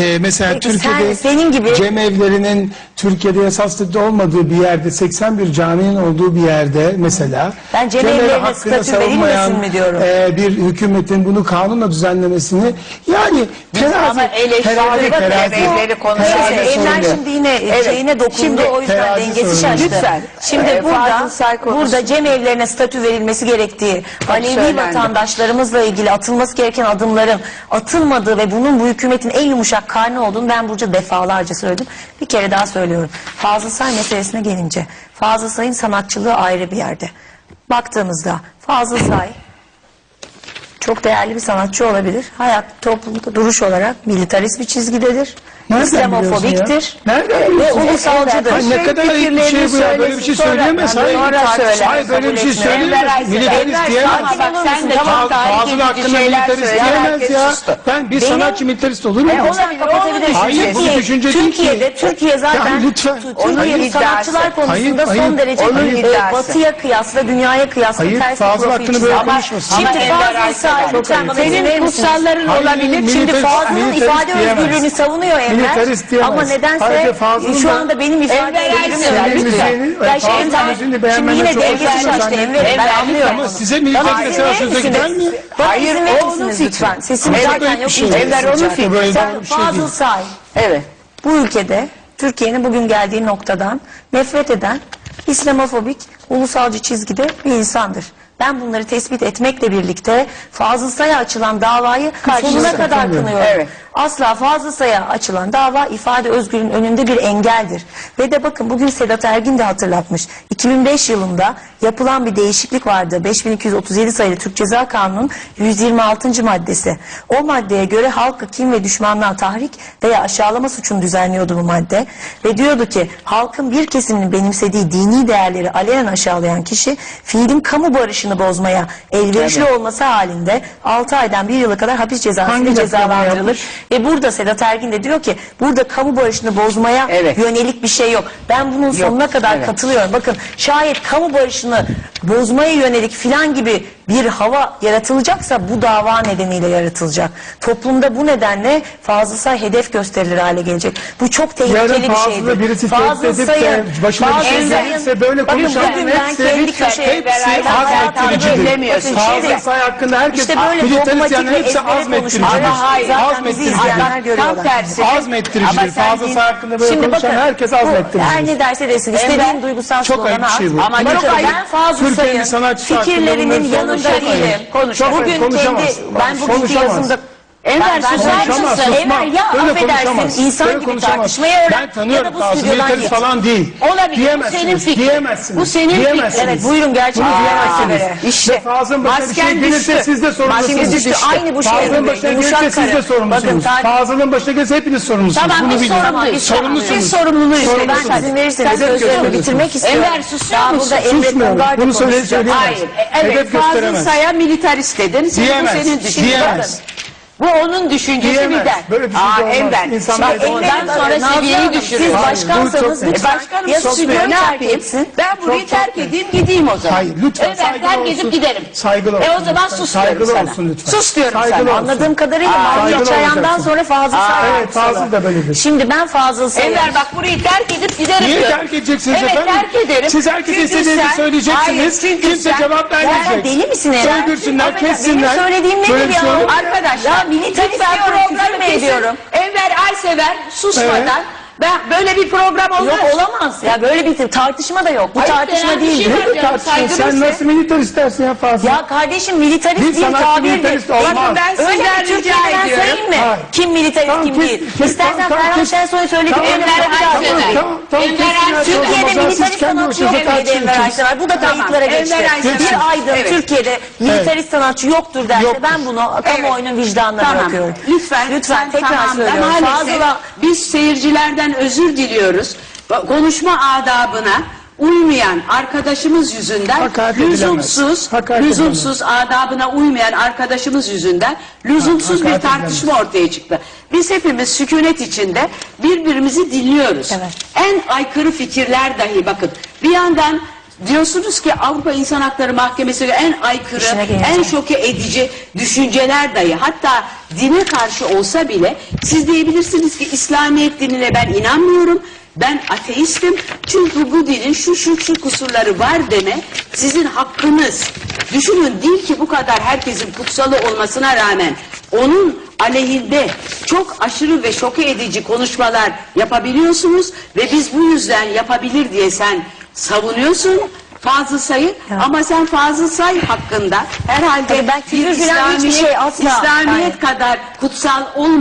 e, mesela Peki Türkiye'de sen- senin gibi- cemevlerinin Türkiye'de yasal statüde olmadığı bir yerde 81 caminin olduğu bir yerde mesela Ben hakkını statü verilmesin savunmayan, mi diyorum? e, bir hükümetin bunu kanunla düzenlemesini yani terazi, terazi, terazi, sorunu. şimdi yine Evet. şeyine dokundu Şimdi o yüzden dengesi şaştı. Lütfen. Şimdi Ee, burada burada cem evlerine statü verilmesi gerektiği, Alevi söylendi. vatandaşlarımızla ilgili atılması gereken adımların atılmadığı ve bunun bu hükümetin en yumuşak karnı olduğunu ben burada defalarca söyledim. Bir kere daha söylüyorum. Fazıl Say meselesine gelince Fazıl Say'ın sanatçılığı ayrı bir yerde. Baktığımızda Fazıl Say çok değerli bir sanatçı olabilir. Hayat toplumda duruş olarak militarist bir çizgidedir. Nereden İslamofobiktir. Nereden Ve biliyorsun? ulusalcıdır. Ne kadar ayıp bir şey bu ya. Böyle bir şey söyleyemez. Hayır, hayır böyle bir şey etmiyor. söyleyemez. Militarist diyemez. Bak sen de Tamam, çok tahrik Fazıl edici hakkında şeyler militarist söyle. diyemez ya. Ben bir Benim- sanatçı militarist olur mu? E, olabilir, kapatabilirsin. Hayır, bu Türkiye- düşünce değil ki. Türkiye'de Türkiye zaten Ya lütfen. Türkiye sanatçılar konusunda Hayır, son derece Onun iddiası. batıya kıyasla dünyaya kıyasla Hayır, ters Fazıl bir hakkını profil böyle çiziyor. Ama konuşmasın. Şimdi Ama Enver Fazıl Say Aysel, lütfen bana izin Senin misiniz? kutsalların Hayır, olabilir. Şimdi Fazıl Fazıl'ın ifade diyemez. özgürlüğünü savunuyor Enver. Militarist. Ama nedense şu da- anda benim ifade yok. Müziğini, Ya şey, Enver- müziğini Şimdi yine hoşuma şaştı. Enver. Ben anlıyorum. Ama size militarist sözde misiniz? gider mi? Hayır, izin o verir onun misiniz fikri. lütfen? Sesimi Evet, zaten yok. şey. edeceksiniz Enver onun fikri. Şey Fazıl. Say Evet. bu ülkede Türkiye'nin bugün geldiği noktadan nefret eden, İslamofobik, ulusalcı çizgide bir insandır. Ben bunları tespit etmekle birlikte Fazıl Say'a açılan davayı sonuna kadar kınıyorum. Evet. Asla Fazıl Say'a açılan dava ifade özgürlüğünün önünde bir engeldir. Ve de bakın bugün Sedat Ergin de hatırlatmış. 2005 yılında yapılan bir değişiklik vardı. 5237 sayılı Türk Ceza Kanunu'nun 126. maddesi. O maddeye göre halkı kim ve düşmanlığa tahrik veya aşağılama suçunu düzenliyordu bu madde. Ve diyordu ki halkın bir kesiminin benimsediği dini değerleri alenen aşağılayan kişi fiilin kamu barışını bozmaya elverişli olması halinde 6 aydan 1 yıla kadar hapis cezası cezalandırılır. Ve burada Sedat Ergin de diyor ki burada kamu barışını bozmaya Evet. yönelik bir şey yok. Ben bunun sonuna kadar evet. katılıyorum. Bakın şayet kamu barışını bozmaya yönelik filan gibi bir hava yaratılacaksa bu dava nedeniyle yaratılacak. Toplumda bu nedenle Fazıl Say hedef gösterilir hale gelecek. Bu çok tehlikeli Yarın bir şeydir. birisi tehdit edip de başına bir şey gelirse böyle Bakın konuşanların bugün ben hepsi- kendi hepsi- köşe- hepsi Ben azmettiricidir. dinlemiyorsun. Bakın Fazıl şeyde- Say hakkında herkes İşte böyle dogmatik yani ve hepsi ezbere azmettiricidir. konuşmalar. Ama hayır. Zaten bizi Azmettiricidir. izleyenler Tam görüyorlar. tersi. Azmettiricidir. Ama sen Fazıl din- Say hakkında böyle Şimdi konuşan herkes bu her azmettiricidir. ne derse desin istediğin duygusal çok ayıp bir slogana şey bu. at. Ama Bakın çok ayıp. Fazıl Türkiye'nin Say'ın sanatçısı hakkında fikirlerinin bunları yanında değilim. Konuş. Çok ayıp, Bugün konuşamaz. kendi ben bugünkü Konuşamaz. yazımda Enver ben, susar Konuşamaz, mısın? susmaz. Enver ya Böyle affedersin konuşamaz. insan Böyle gibi konuşamaz. tartışmayı öğren Ben ya tanıyorum da bu Fazıl stüdyodan git. falan değil. Olabilir, bu Diyemezsiniz. senin fikrin. Diyemezsiniz. Bu senin fikrin. Evet buyurun gerçekten Bunu diyemezsiniz. İşte Ve Fazıl'ın başına bir şey masken gelirse düştü. siz de sorumlusunuz. Masken düştü. Aynı bu şey. Fazıl'ın başına Yumuşak gelirse siz de kare. sorumlusunuz. Bakın, tar- Fazıl'ın başına gelirse hepiniz sorumlusunuz. Tamam Bunu biz bilin. sorumluyuz. Biz Sorumlusunuz. sorumluyuz. Sorumlusunuz. Ben izin verirseniz Hedef sözlerimi gösteriyorsunuz. bitirmek istiyorum. Enver, susuyor Daha musun? burada Emre Susmuyorum. Kongar da Bunu söyle- konuşacak. söyleyemez. Hayır. e, Evet Hedef Fazıl gösteremez. Say'a militarist dedin. Senin, bu Diyemez. senin düşüncen. Diyemez. Bu onun düşüncesi Diyemez. bir der. Böyle düşünce Aa, olmaz. Enver. İnsanlar Bak, olmaz. ondan sonra Nazlı seviyeyi Hanım, düşürür. Siz Hayır, başkansanız bu çok- E lütfen başkanım ya susmuyor. stüdyoyu Ne terk yapayım? etsin. Ben burayı Çok- çok- terk edeyim gideyim o zaman. Hayır, lütfen Evet saygılı terk olsun. edip giderim. Saygılı E o olsun zaman lütfen. sus diyorum Saygılı sana. olsun lütfen. Sus diyorum Saygılı sana. olsun. Anladığım kadarıyla Aa, Mahmut saygılı Çayan'dan olacaksın. sonra Fazıl Aa, Say. evet, Fazıl da böyledir. Şimdi ben Fazıl Say'ı Enver bak burayı terk edip giderim Niye diyorum. terk edeceksiniz evet, efendim? terk ederim. Siz herkese Çünkü istediğinizi sen- söyleyeceksiniz. Hayır, çünkü Kimse sen- cevap Ya vermeyecek. deli misin Enver? Affedersin, kessinler. Benim söylediğim Böyle nedir bir ya? şey olur mu? Arkadaşlar Mü kesin. ediyorum? Enver Aysever susmadan Evet. ben böyle bir program olmaz. Yok olamaz. Ya böyle bir tartışma da yok. Bu Hayır, tartışma değil. şey Ne bu tartışma? Sen nasıl militarist dersin ya Fazıl? Ya kardeşim militarist Bir bir sanatçı tabirdir. militarist olmaz. Bakın ben Öyle sizden mi? rica ediyorum. sayayım mı? Hayır. Kim militarist Tamam, kim kes- değil. kes- İstersen tamam, tamam, Ferhan Şensoy'un söylediklerini Tamam, ben Enver Aysever. Tamam, tamam, Enver. Aysever. Türkiye'de siz militarist kendi sanatçı yok başınıza Enver tartışın. Aysever. Bu da Tamam. kayıtlara geçti. Enver Aysever. Bir aydın Evet. Türkiye'de militarist sanatçı yoktur derse Yoktur. ben bunu kamuoyunun vicdanına bırakıyorum. Lütfen, Lütfen tekrar tamam söylüyorum. Maalesef Fazla biz seyircilerden özür diliyoruz. Ba- Konuşma adabına uymayan arkadaşımız yüzünden Hakaret edilemez. lüzumsuz Hakaret lüzumsuz adabına uymayan arkadaşımız yüzünden lüzumsuz Ha, bir hakaret tartışma ortaya çıktı. Biz hepimiz sükunet içinde birbirimizi dinliyoruz. Evet. En aykırı fikirler dahi bakın bir yandan Diyorsunuz ki Avrupa İnsan Hakları Mahkemesi en aykırı, en şoke edici düşünceler dahi hatta dine karşı olsa bile siz diyebilirsiniz ki İslamiyet dinine ben inanmıyorum. Ben ateistim çünkü bu dinin şu şu şu kusurları var deme sizin hakkınız. Düşünün değil ki bu kadar herkesin kutsalı olmasına rağmen onun aleyhinde çok aşırı ve şoke edici konuşmalar yapabiliyorsunuz ve biz bu yüzden yapabilir diye sen savunuyorsun Fazıl Say'ı ama sen Fazıl Say hakkında herhalde ben bir İslamiyet- şey asla- İslamiyet yani- kadar kutsal olmayan